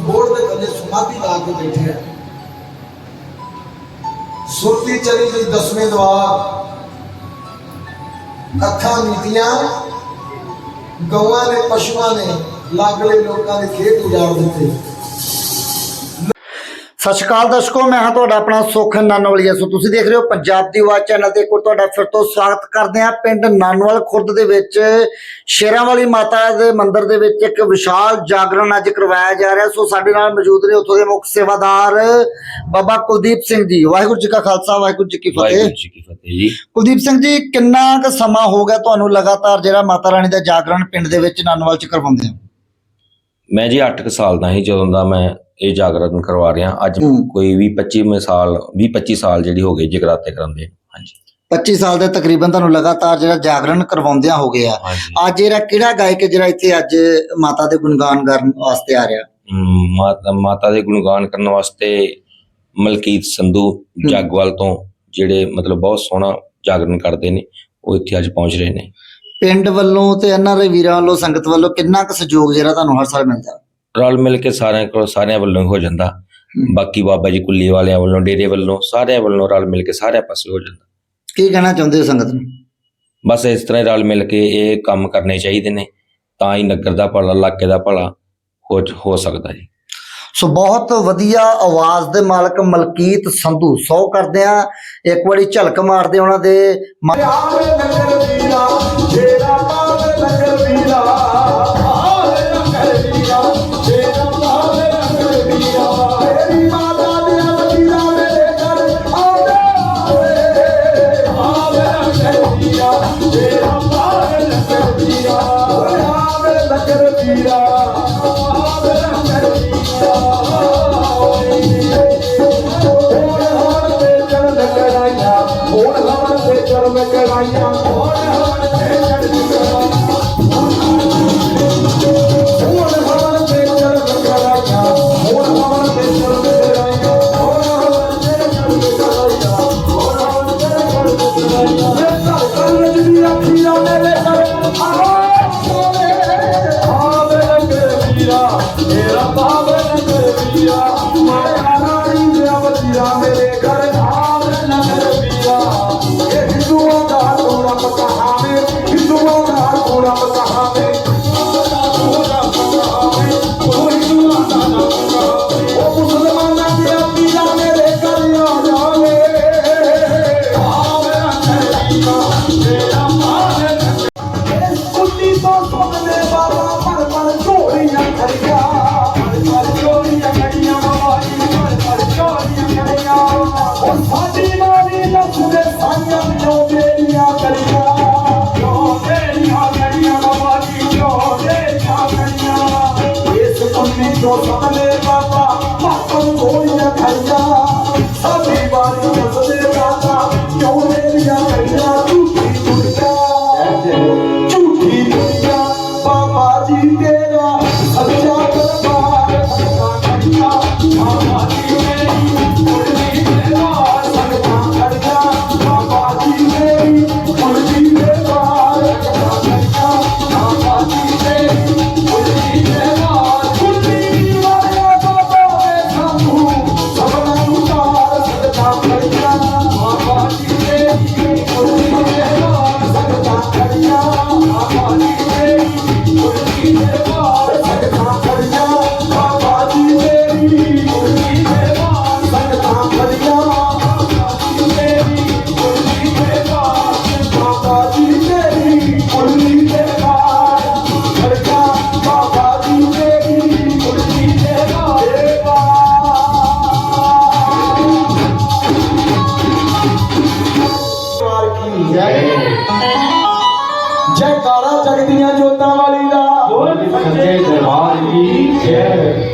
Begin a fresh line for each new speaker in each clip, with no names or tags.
Board ਦੇ ਥੱਲੇ ਸਮਾਧੀ ਲਾ ਕੇ ਬੈਠੇ ਆ ਸੁਰਤੀ ਚਲੀ ਗਈ ਦਸਵੇਂ ਦਵਾਰ ਅੱਖਾਂ ਮੀਟੀਆਂ ਗਊਆਂ ਨੇ ਪਸ਼ੂਆਂ ਨੇ ਲਾਗਲੇ ਲੋਕਾਂ ਦੇ ਖੇਤ ਉਜਾੜ ਦਿੱਤੇ
ਸਤਿ ਸ਼੍ਰੀ ਅਕਾਲ ਦਰਸ਼ਕੋ ਮੈਂ ਹਾਂ ਤੁਹਾਡਾ ਆਪਣਾ ਸੁਖ ਨਾਨੋਵਾਲੀਆ। ਸੋ ਤੁਸੀਂ ਦੇਖ ਰਹੇ ਹੋ ਪੰਜਾਬ ਦੀ ਆਵਾਜ਼ ਚੈਨਲ ਤੇ ਇੱਕ ਵਾਰ ਤੁਹਾਡਾ ਫਿਰ ਤੋਂ ਸਵਾਗਤ ਕਰਦੇ ਹਾਂ ਪਿੰਡ ਨਾਨੋਵਾਲ ਖੁਰਦ ਦੇ ਵਿੱਚ ਸ਼ੇਰਾਂ ਵਾਲੀ ਮਾਤਾ ਦੇ ਮੰਦਿਰ ਦੇ ਵਿੱਚ ਇੱਕ ਵਿਸ਼ਾਲ ਜਾਗਰਣ ਅੱਜ ਕਰਵਾਇਆ ਜਾ ਰਿਹਾ। ਸੋ ਸਾਡੇ ਨਾਲ ਮੌਜੂਦ ਨੇ ਉੱਥੋਂ ਦੇ ਮੁੱਖ ਸੇਵਾਦਾਰ ਬਾਬਾ ਕੁਲਦੀਪ ਸਿੰਘ ਜੀ। ਵਾਹਿਗੁਰੂ ਜੀ ਕਾ ਖਾਲਸਾ ਵਾਹਿਗੁਰੂ ਜੀ ਕੀ
ਵਾਹਿਗੁਰੂ
ਫਤਿਹ
ਜੀ ਕੀ ਫਤਿਹ ਜੀ।
ਕੁਲਦੀਪ ਸਿੰਘ ਜੀ ਕਿੰਨਾ ਕੁ ਸਮਾਂ ਹੋ ਗਿਆ ਤੁਹਾਨੂੰ ਲਗਾਤਾਰ ਜਿਹੜਾ ਮਾਤਾ ਰਾਣੀ ਦਾ ਜਾਗਰਣ ਪਿੰਡ ਦੇ ਵਿੱਚ ਨਾਨੋਵਾਲ ਚ ਕਰਵਾਉਂਦੇ ਹੋ?
ਮੈਂ ਜੀ 8 ਸਾਲ ਦਾ ਹੀ ਜਦੋਂ ਦਾ ਮੈਂ ਇਹ ਜਾਗਰਣ ਕਰਵਾ ਰਿਹਾ ਅੱਜ
ਹੂੰ।
ਕੋਈ ਵੀ 25 ਸਾਲ 20 25 ਸਾਲ ਜਿਹੜੀ ਹੋ ਗਈ ਜਗਰਾਤੇ ਕਰਾਉਂਦੇ ਹਾਂਜੀ।
25 ਸਾਲ ਦੇ ਤਕਰੀਬਨ ਤੁਹਾਨੂੰ ਲਗਾਤਾਰ ਜਿਹੜਾ ਜਾਗਰਣ ਕਰਵਾਉਂਦਿਆਂ ਹੋ ਗਿਆ।
ਹਾਂਜੀ।
ਅੱਜ ਜਿਹੜਾ ਕਿਹੜਾ ਗਾਇਕ ਜਿਹੜਾ ਇੱਥੇ ਅੱਜ ਮਾਤਾ ਦੇ ਗੁਣਗਾਨ ਕਰਨ ਵਾਸਤੇ ਆ ਰਿਹਾ?
ਮਾਤਾ ਮਾਤਾ ਦੇ ਗੁਣਗਾਨ ਕਰਨ ਵਾਸਤੇ ਮਲਕੀਤ ਸੰਧੂ ਜਗਵਾਲ ਤੋਂ ਜਿਹੜੇ ਮਤਲਬ ਬਹੁਤ ਸੋਹਣਾ ਜਾਗਰਣ ਕਰਦੇ ਨੇ ਉਹ ਇੱਥੇ ਅੱਜ ਪਹੁੰਚ ਰਹੇ ਨੇ।
ਪਿੰਡ ਵੱਲੋਂ ਤੇ ਇਹਨਾਂ ਦੇ ਵੀਰਾਂ ਵੱਲੋਂ ਸੰਗਤ ਵੱਲੋਂ ਕਿੰਨਾ ਕੁ ਸਹਿਯੋਗ ਜਿਹੜਾ ਤੁਹਾਨੂੰ ਹਰ ਸਾਲ ਮਿਲਦਾ?
ਰਲ ਮਿਲ ਕੇ ਸਾਰਿਆਂ ਕੋਲ ਸਾਰਿਆਂ ਵੱਲੋਂ ਹੋ ਜਾਂਦਾ। ਬਾਕੀ ਬਾਬਾ ਜੀ ਕੁੱਲੀ ਵਾਲਿਆਂ ਵੱਲੋਂ ਡੇਰੇ ਵੱਲੋਂ ਸਾਰਿਆਂ ਵੱਲੋਂ ਰਲ ਮਿਲ ਕੇ ਸਾਰਿਆਂ ਪਾਸੇ ਹੋ ਜਾਂਦਾ।
ਕੀ ਕਹਿਣਾ ਚਾਹੁੰਦੇ ਹੋ ਸੰਗਤ ਨੂੰ?
ਬਸ ਇਸ ਤਰ੍ਹਾਂ ਰਲ ਮਿਲ ਕੇ ਇਹ ਕੰਮ ਕਰਨੇ ਚਾਹੀਦੇ ਨੇ ਤਾਂ ਹੀ ਨਗਰ ਦਾ ਭਲਾ ਇਲਾਕੇ ਦਾ ਭਲਾ ਹੋ ਹੋ ਸਕਦਾ ਜੀ।
ਸੋ ਬਹੁਤ ਵਧੀਆ ਆਵਾਜ਼ ਦੇ ਮਾਲਕ ਮਲਕੀਤ ਸੰਧੂ। ਸੌ ਕਰਦੇ ਆ ਇੱਕ ਵਾਰੀ ਝਲਕ ਮਾਰਦੇ ਉਹਨਾਂ ਦੇ
ਆਵੇ ਨਗਰ ਵੀਰਾ ਜਿਹੜਾ ਚਰਨ ਕਰਾਈਆਂ ਮੈਂ ਘਰ ਕੰਨ ਦੀ ਅੱਖੀਆਂ ਮੇਰੇ ਘਰ ਜੋ ਕਰੀਆਂ ਬਾਬਾ ਕੀ ਜੈ ਜੈ ਕਾਲਾ ਜਗਦੀਆਂ ਜੋਤਾਂ ਵਾਲੀ ਦਾ। ਬੋਲ ਸੱਚੇ ਦਰਬਾਰ ਦੀ ਜੈ।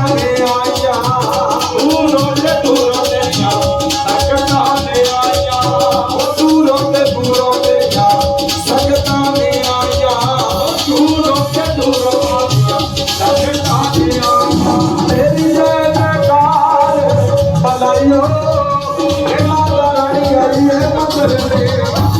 Deus.